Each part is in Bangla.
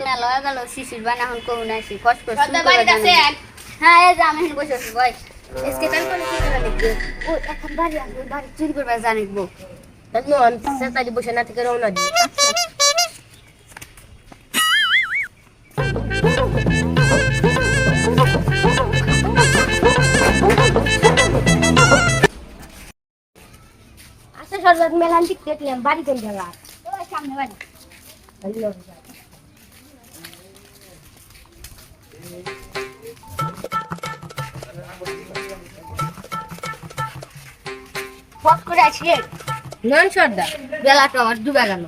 না লয়ে গেল শিশির বানা এখন কোন আসি ফস ফস সর্দার বাড়িতে আছেন? হ্যাঁ এই যে আমি এখানে বসে আছি ভাই এসকে তাই করে কি করে লিখবে ও এখন বাড়ি আসবে বাড়ি চুরি করবে জানিব নন সেতালি বসে না থেকে রওনা দিই আচ্ছা সর্দার মেলান ঠিক দেখলাম বাড়ি কোন জায়গা ওই সামনে বাড়ি ফস করে আসি নয়ন সর্দার বেলাটা আমার ডুবে গেল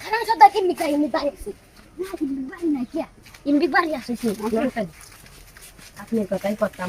খারাপ সর্দার কি মিঠাই এমনি বাড়ি আছে না বাড়ি না কি? এমনি বাড়ি আসেছি আপনার কথাই করতাম।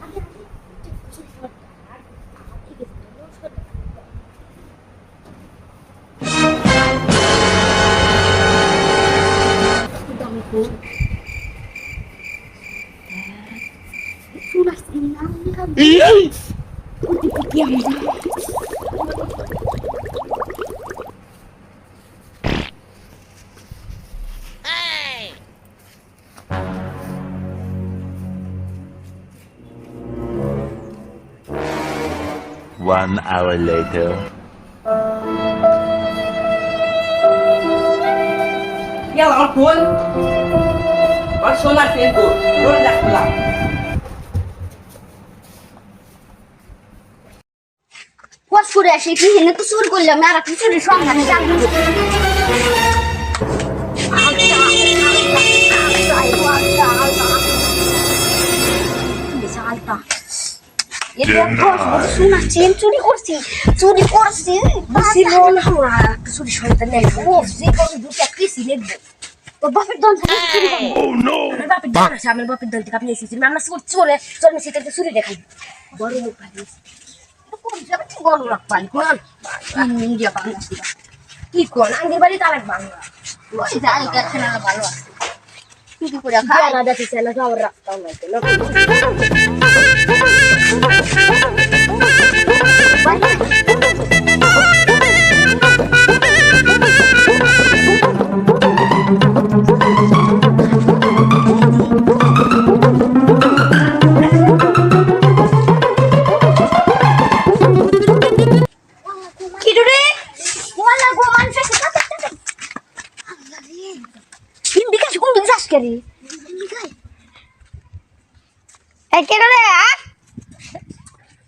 One hour later. Yellow, one. What's your last name? Good. Good luck. করে আসি কি হেনে তো চুর করলাম আর কি চুরি সন্ধানে চেন চুরি করছি চুরি করছি। চুরি সন্তান দুটা কৃষি লিখব বাপের চুরি দল আছে আমার বাপের দল থেকে আপনি এসেছেন। আমরা চোরে চোর মেসি চুরি দেখাই। বড় লোক ভাই কোন যাবে ঠিক গরু রাখ পাই কোন ইন্ডিয়া বাংলাদেশ কি কোন আঙ্গের বাড়ি তালাক বাংলা ওই যাই গেছে না ভালো আছে কি কি করে খাই খাওয়া দেখি সেনা সব রাখতাম না কি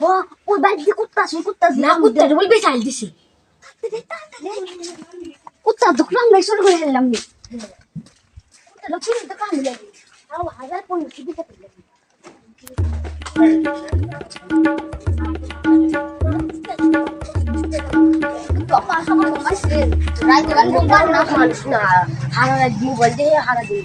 ও ওই বাড়ি দিয়ে কুত্তা আছে কুত্তা না কুত্তা বলবে চাল দিছি কুত্তা দোকান নাই শুরু করে দিলাম নি কুত্তা লোক শুরু তো কাম লাগে আরও হাজার পনেরোশো দিতে পারলাম হারা দিন বলতে হারা দিন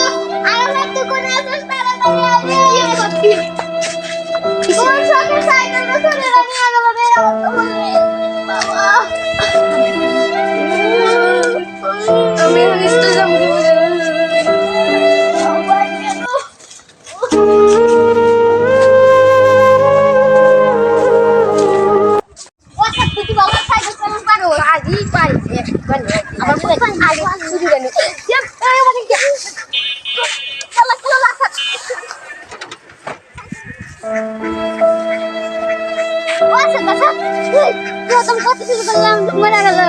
করলাম মরে গেল।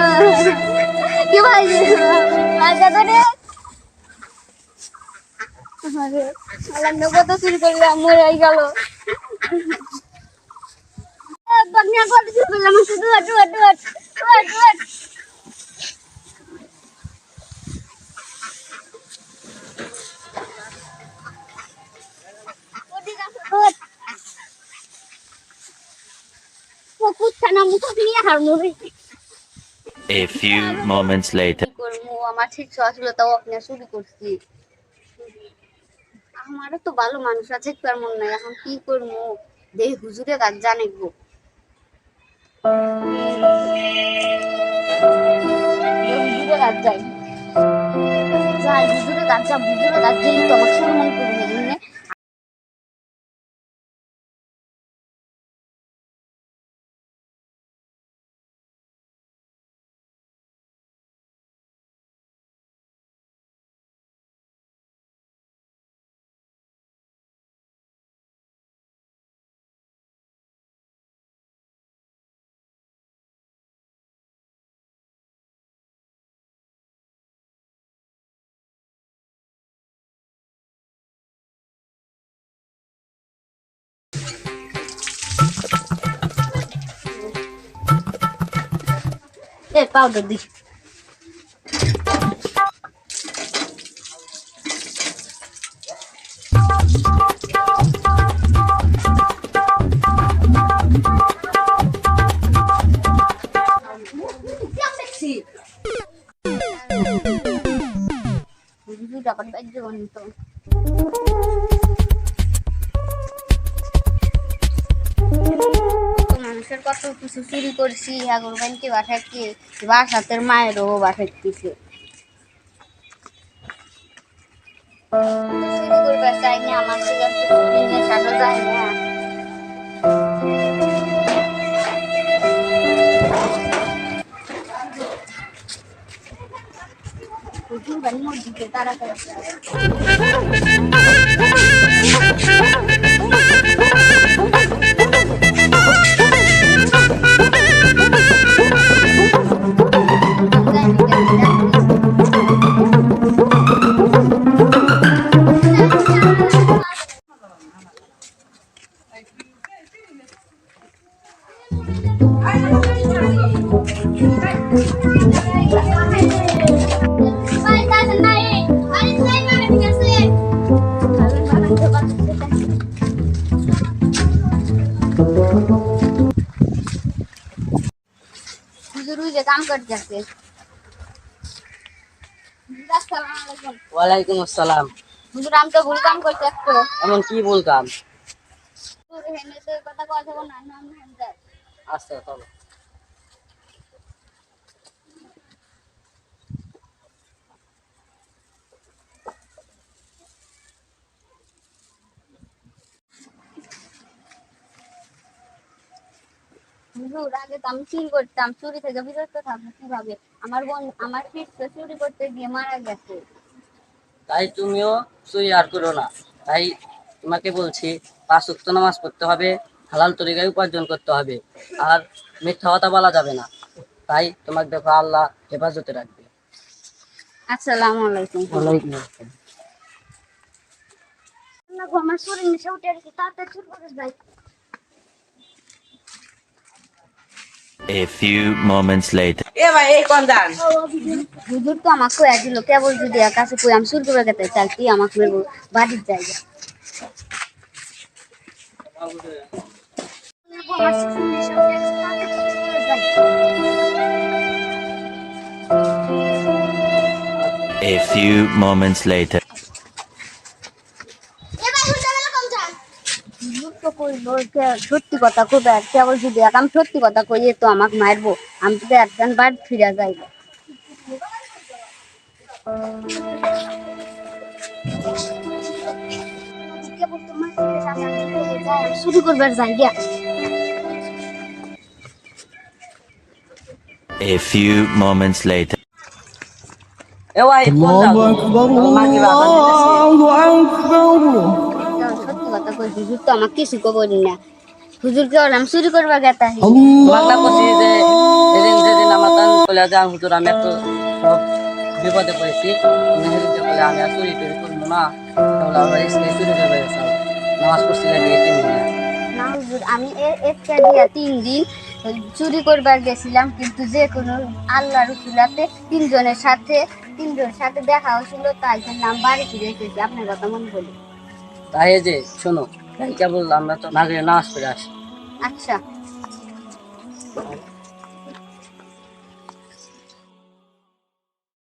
কি ভাই আটু A few moments later. আমার শুরু করছি আমারও তো ভালো মানুষ আছে তার মন নাই এখন কি করব দেই হুজুরে কাজ জানে গো হুজুরে কাজ যাই যাই হুজুরে কাজ যা হুজুরে কাজ করবে এমনি এ পাউডার দি দুইটা করে বাইর কিছু চুরি করছি আগর ব্যাংকে বাসাচ্ছি বাসাতের মায়েরও বাসাচ্ছিছে চুরি করবে আমার থেকে যায় না। হুজুর ওয়ালাইকুম আসসালাম। হুজুর আমি তো ভুল কাম করতে একটু এমন কি হুজুর হেনে কথা আচ্ছা চলো। হুজুর আগে তো আমি চুরি করতাম। চুরি থেকে বিরত থাকব কীভাবে? আমার বোন আমার তো চুরি করতে গিয়ে মারা গেছে। তাই তুমিও চুরি আর করো না। তাই তোমাকে বলছি পাঁচ উক্ত নামাজ পড়তে হবে হালাল তরিকায় উপার্জন করতে হবে। আর মিথ্যা কথা বলা যাবে না। তাই তোমাকে দেখো আল্লাহ হেফাজতে রাখবে। আসসালামু আলাইকুম। ওয়ালাইকুম আসসালাম। আমার নেশা উঠে গেছে তাড়াতাড়ি চুরি করে যাই A few moments later. এ ভাই এই কোন দান হুজুর তো আমাকে কয়ে দিল কেবল যদি এর কাছে কই আমি চুরি করে গেতে চাই তুই আমাকে মেরবো বাড়ির জায়গা আমার চুরি নেশা উঠে গেছে, তাড়াতাড়ি চুরি করে যাই। A few moments later. হুজুর তো কইলো যে সত্যি কথা কইবে আর কেবল যদি এক আমি সত্যি কথা কই তো আমাকে মারবো। আমি তো একজন বাড়ি ফিরে যাইব শুরু করবার যাই গিয়া। A few moments later. হুজুর তো আমাকে কিছু কবর না। হুজুর কে বললাম চুরি করবা গেতা বাংলা কছি যে এদিন যেদিন আমার তান বলে যে হুজুর আমি একটু সব বিপদে পড়েছি। বলে আমি আর চুরি টুরি করব না। তাহলে আমরা চুরি করবে নামাজ পড়ছি তিন দিনে না। হুজুর আমি একটা দিয়া তিন দিন চুরি করবার গেছিলাম কিন্তু যে কোনো আল্লাহ রসুলাতে তিনজনের সাথে তিনজনের সাথে দেখা হয়েছিল তাই জন্য আমি বাড়ি ফিরে এসেছি। আপনার কথা মনে বলি তাই যে শোনো কেবল আমরা তো নাগরে নামাজ পড়ে আসি আচ্ছা